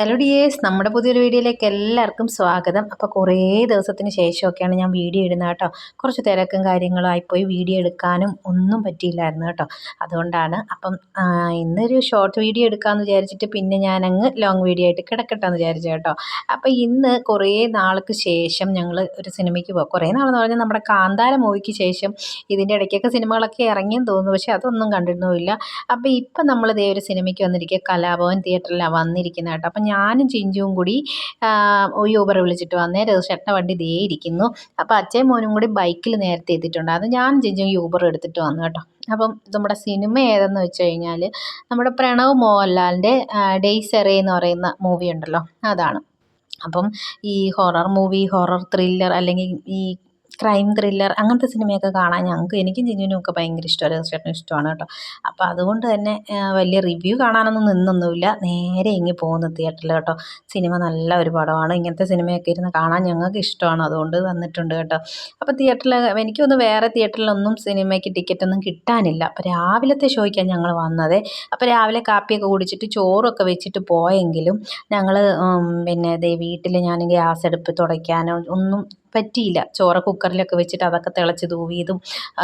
Hello dears നമ്മുടെ പുതിയൊരു വീഡിയോയിലേക്ക് എല്ലാവർക്കും സ്വാഗതം. അപ്പോൾ കുറേ ദിവസത്തിന് ശേഷമൊക്കെയാണ് ഞാൻ വീഡിയോ ഇടുന്നത് കേട്ടോ. കുറച്ച് തിരക്കും കാര്യങ്ങളും ആയിപ്പോയി വീഡിയോ എടുക്കാനും ഒന്നും പറ്റിയില്ലായിരുന്നു കേട്ടോ. അതുകൊണ്ടാണ് അപ്പം ഇന്നൊരു ഷോർട്ട് വീഡിയോ എടുക്കാമെന്ന് വിചാരിച്ചിട്ട് പിന്നെ അങ്ങ് ലോങ് വീഡിയോ ആയിട്ട് കിടക്കട്ടെ എന്ന് വിചാരിച്ചു കേട്ടോ. അപ്പോൾ ഇന്ന് കുറേ നാൾക്ക് ശേഷം ഞങ്ങൾ ഒരു സിനിമയ്ക്ക് പോകും കുറേ നാളെന്ന് പറഞ്ഞാൽ നമ്മുടെ കാന്താര മൂവിക്ക് ശേഷം ഇതിന്റെ ഇടയ്ക്കൊക്കെ സിനിമകളൊക്കെ ഇറങ്ങിയെന്ന് തോന്നുന്നു. പക്ഷേ അതൊന്നും കണ്ടിരുന്നുമില്ല. അപ്പോൾ ഇപ്പം നമ്മൾ ദേ ഒരു സിനിമയ്ക്ക് വന്നിരിക്കുക. കലാഭവൻ തിയേറ്ററിലാണ് വന്നിരിക്കുന്നത് കേട്ടോ. അപ്പം ഞാനും ചിഞ്ചുവും കൂടി യൂബർ വിളിച്ചിട്ട് വന്നേ. ചേട്ടന്റെ വണ്ടി ദേ ഇരിക്കുന്നു. അപ്പോൾ അച്ഛയും മോനും കൂടി ബൈക്കിൽ നേരത്തെ എത്തിയിട്ടുണ്ട്. അത് ഞാനും ചിഞ്ചും യൂബർ എടുത്തിട്ട് വന്നു കേട്ടോ. അപ്പം നമ്മുടെ സിനിമ ഏതെന്ന് വെച്ച് കഴിഞ്ഞാൽ നമ്മുടെ പ്രണവ് മോഹൻലാലിന്റെ ഡെയ്സെറേ എന്ന് പറയുന്ന മൂവി ഉണ്ടല്ലോ. അതാണ്. അപ്പം ഈ ഹൊറർ മൂവി ഹൊറർ ത്രില്ലർ അല്ലെങ്കിൽ ഈ ക്രൈം ത്രില്ലർ അങ്ങനത്തെ സിനിമയൊക്കെ കാണാൻ ഞങ്ങൾക്ക് എനിക്കും ജിനുവിനും ഒക്കെ ഭയങ്കര ഇഷ്ടമാണ്. ചേട്ടനും ഇഷ്ടമാണ് കേട്ടോ. അപ്പോൾ അതുകൊണ്ട് തന്നെ വലിയ റിവ്യൂ കാണാനൊന്നും നിന്നൊന്നുമില്ല. നേരെ ഇങ്ങി പോകുന്നു തിയേറ്ററിൽ കേട്ടോ. സിനിമ നല്ല ഒരു പടമാണ്. ഇങ്ങനത്തെ സിനിമയൊക്കെ ഇരുന്ന് കാണാൻ ഞങ്ങൾക്ക് ഇഷ്ടമാണ്. അതുകൊണ്ട് വന്നിട്ടുണ്ട് കേട്ടോ. അപ്പോൾ തിയേറ്ററിൽ എനിക്കൊന്ന് വേറെ തിയേറ്ററിലൊന്നും സിനിമയ്ക്ക് ടിക്കറ്റൊന്നും കിട്ടാനില്ല. അപ്പോൾ രാവിലത്തെ ഷോയ്ക്കാണ് ഞങ്ങൾ വന്നത്. അപ്പോൾ രാവിലെ കാപ്പിയൊക്കെ കുടിച്ചിട്ട് ചോറൊക്കെ വെച്ചിട്ട് പോയെങ്കിലും ഞങ്ങൾ പിന്നെ വീട്ടിൽ ഞാൻ ഗ്യാസ് അടുപ്പ് തുടയ്ക്കാനോ ഒന്നും പറ്റിയില്ല. ചോറ് കുക്കറിലൊക്കെ വെച്ചിട്ട് അതൊക്കെ തിളച്ച് തൂവിയതും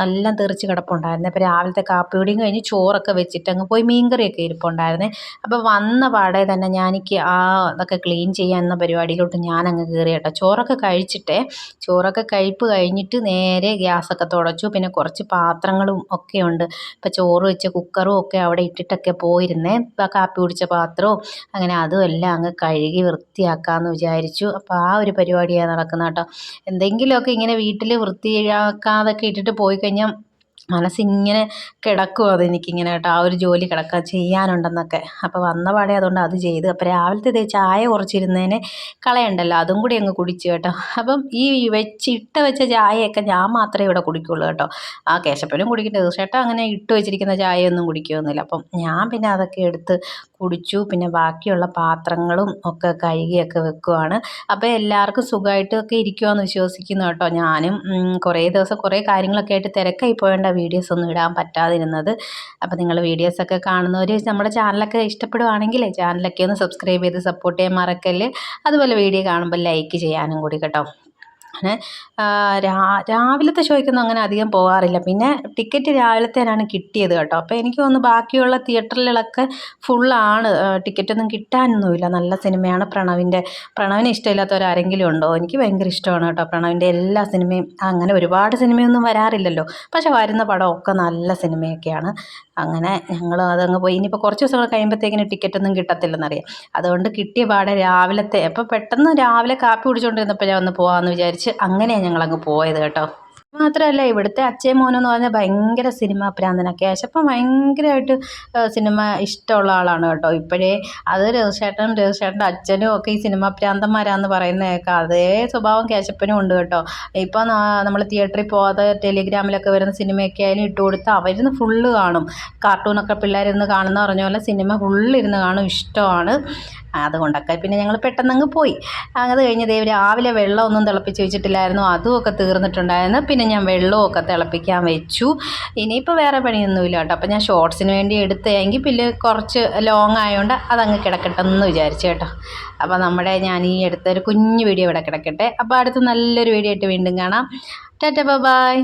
എല്ലാം തെറിച്ച് കിടപ്പുണ്ടായിരുന്നു. അപ്പോൾ രാവിലത്തെ കാപ്പിയോടെയും കഴിഞ്ഞ് ചോറൊക്കെ വെച്ചിട്ട് അങ്ങ് പോയി മീൻകറിയൊക്കെ ഇരിപ്പുണ്ടായിരുന്നേ. അപ്പോൾ വന്ന പാടെ തന്നെ ഞാനിക്ക് ആ അതൊക്കെ ക്ലീൻ ചെയ്യാൻ എന്ന പരിപാടിയിലോട്ട് ഞാൻ അങ്ങ് കയറി കേട്ടോ. ചോറൊക്കെ കഴിച്ചിട്ടേ ചോറൊക്കെ കഴിപ്പ് കഴിഞ്ഞിട്ട് നേരെ ഗ്യാസൊക്കെ തുടച്ചു. പിന്നെ കുറച്ച് പാത്രങ്ങളും ഒക്കെ ഉണ്ട്. ഇപ്പോൾ ചോറ് വെച്ച കുക്കറും ഒക്കെ അവിടെ ഇട്ടിട്ടൊക്കെ പോയിരുന്നേ. ഇപ്പോൾ കാപ്പി കുടിച്ച പാത്രവും അങ്ങനെ അതും എല്ലാം അങ്ങ് കഴുകി വൃത്തിയാക്കാമെന്ന് വിചാരിച്ചു. അപ്പോൾ ആ ഒരു പരിപാടിയാണ് നടക്കുന്നത് കേട്ടോ. എന്തെങ്കിലുമൊക്കെ ഇങ്ങനെ വീട്ടിൽ വൃത്തിയാക്കാതൊക്കെ ഇട്ടിട്ട് പോയി കഴിഞ്ഞാൽ മനസ്സിങ്ങനെ കിടക്കും അതെനിക്കിങ്ങനെ കേട്ടോ ആ ഒരു ജോലി കിടക്കുക ചെയ്യാനുണ്ടെന്നൊക്കെ. അപ്പോൾ വന്ന പാടെ അതുകൊണ്ട് അത് ചെയ്ത്. അപ്പോൾ രാവിലത്തെ ചായ കുറച്ചിരുന്നതിനെ കളയണ്ടല്ലോ അതും കൂടി അങ്ങ് കുടിച്ചു കേട്ടോ. അപ്പം ഈ വെച്ച് വെച്ച ചായയൊക്കെ ഞാൻ മാത്രമേ ഇവിടെ കുടിക്കുള്ളൂ കേട്ടോ. ആ കേശപ്പനും കുടിക്കട്ടെ തീർച്ചയായിട്ടും അങ്ങനെ ഇട്ട് വെച്ചിരിക്കുന്ന ചായയൊന്നും കുടിക്കുകയൊന്നുമില്ല. അപ്പം ഞാൻ പിന്നെ അതൊക്കെ എടുത്ത് കുടിച്ചു. പിന്നെ ബാക്കിയുള്ള പാത്രങ്ങളും ഒക്കെ കഴുകിയൊക്കെ വെക്കുവാണ്. അപ്പോൾ എല്ലാവർക്കും സുഖമായിട്ടൊക്കെ ഇരിക്കുമെന്ന് വിശ്വസിക്കുന്നു കേട്ടോ ഞാനും. കുറേ ദിവസം കുറേ കാര്യങ്ങളൊക്കെ ആയിട്ട് തിരക്കായി പോയേണ്ട വീഡിയോസ് ഒന്നും ഇടാൻ പറ്റാതിരുന്നത്. അപ്പോൾ നിങ്ങൾ വീഡിയോസൊക്കെ കാണുന്നവർ നമ്മുടെ ചാനലൊക്കെ ഇഷ്ടപ്പെടുവാണെങ്കിൽ ചാനലൊക്കെ ഒന്ന് സബ്സ്ക്രൈബ് ചെയ്ത് സപ്പോർട്ട് ചെയ്യാൻ മറക്കല്ലേ. അതുപോലെ വീഡിയോ കാണുമ്പോൾ ലൈക്ക് ചെയ്യാനും കൂടി കേട്ടോ. അങ്ങനെ രാവിലത്തെ ഷോയ്ക്കൊന്നും അങ്ങനെ അധികം പോകാറില്ല പിന്നെ ടിക്കറ്റ് രാവിലത്തേനാണ് കിട്ടിയത് കേട്ടോ. അപ്പോൾ എനിക്ക് തോന്നുന്നു ബാക്കിയുള്ള തിയേറ്ററിലൊക്കെ ഫുള്ളാണ് ടിക്കറ്റൊന്നും കിട്ടാനൊന്നുമില്ല. നല്ല സിനിമയാണ് പ്രണവിന്റെ. പ്രണവിനെ ഇഷ്ടമില്ലാത്തവരാരെങ്കിലും ഉണ്ടോ? എനിക്ക് ഭയങ്കര ഇഷ്ടമാണ് കേട്ടോ പ്രണവിന്റെ എല്ലാ സിനിമയും. അങ്ങനെ ഒരുപാട് സിനിമയൊന്നും വരാറില്ലല്ലോ. പക്ഷെ വരുന്ന പടമൊക്കെ നല്ല സിനിമയൊക്കെയാണ്. അങ്ങനെ ഞങ്ങൾ അതങ്ങ് പോയി. ഇനിയിപ്പോൾ കുറച്ച് ദിവസങ്ങൾ കഴിയുമ്പോഴത്തേക്കിന് ടിക്കറ്റൊന്നും കിട്ടത്തില്ലെന്നറിയാം. അതുകൊണ്ട് കിട്ടിയ പാടെ രാവിലത്തെ അപ്പോൾ പെട്ടെന്ന് രാവിലെ കാപ്പി കുടിച്ചുകൊണ്ടിരുന്നപ്പോൾ ഞാൻ ഒന്ന് പോകാമെന്ന് വിചാരിച്ച് അങ്ങനെയാണ് ഞങ്ങളങ്ങ് പോയത് കേട്ടോ. മാത്രമല്ല ഇവിടുത്തെ അച്ഛൻ മോനെന്ന് പറഞ്ഞാൽ ഭയങ്കര സിനിമ പ്രാന്തന കേശപ്പം ഭയങ്കരമായിട്ട് സിനിമ ഇഷ്ടമുള്ള ആളാണ് കേട്ടോ. ഇപ്പോഴേ അത് രഘുചേട്ടനും രഘുശേട്ടന്റെ അച്ഛനും ഒക്കെ ഈ സിനിമ പ്രാന്തന്മാരാന്ന് പറയുന്ന കേൾക്കാം അതേ സ്വഭാവം കേശപ്പനും ഉണ്ട് കേട്ടോ. ഇപ്പം നമ്മൾ തിയേറ്ററിൽ പോകാതെ ടെലിഗ്രാമിലൊക്കെ വരുന്ന സിനിമയൊക്കെ ആയാലും ഇട്ട് കൊടുത്ത് അവരിന്ന് ഫുള്ള് കാണും. കാർട്ടൂണൊക്കെ പിള്ളേരിന്ന് കാണുന്ന പറഞ്ഞ പോലെ സിനിമ ഫുള്ള് ഇരുന്ന് കാണും. ഇഷ്ടമാണ്. അതുകൊണ്ടൊക്കെ പിന്നെ ഞങ്ങൾ പെട്ടെന്നങ്ങ് പോയി. അത് കഴിഞ്ഞ് ദേ രാവിലെ വെള്ളമൊന്നും തിളപ്പിച്ച് വെച്ചിട്ടില്ലായിരുന്നു. അതുമൊക്കെ തീർന്നിട്ടുണ്ടായിരുന്നു. പിന്നെ ഞാൻ വെള്ളമൊക്കെ തിളപ്പിക്കാൻ വെച്ചു. ഇനിയിപ്പോൾ വേറെ പണിയൊന്നുമില്ല കേട്ടോ. അപ്പോൾ ഞാൻ ഷോർട്സിന് വേണ്ടി എടുത്തതെങ്കിൽ പിന്നെ കുറച്ച് ലോങ് ആയതുകൊണ്ട് അതങ്ങ് കിടക്കട്ടെ എന്ന് വിചാരിച്ചു കേട്ടോ. അപ്പോൾ നമ്മുടെ ഞാൻ ഈ എടുത്തൊരു കുഞ്ഞു വീഡിയോ ഇവിടെ കിടക്കട്ടെ. അപ്പോൾ അടുത്ത് നല്ലൊരു വീഡിയോ ആയിട്ട് വീണ്ടും കാണാം. ടാറ്റ ബൈ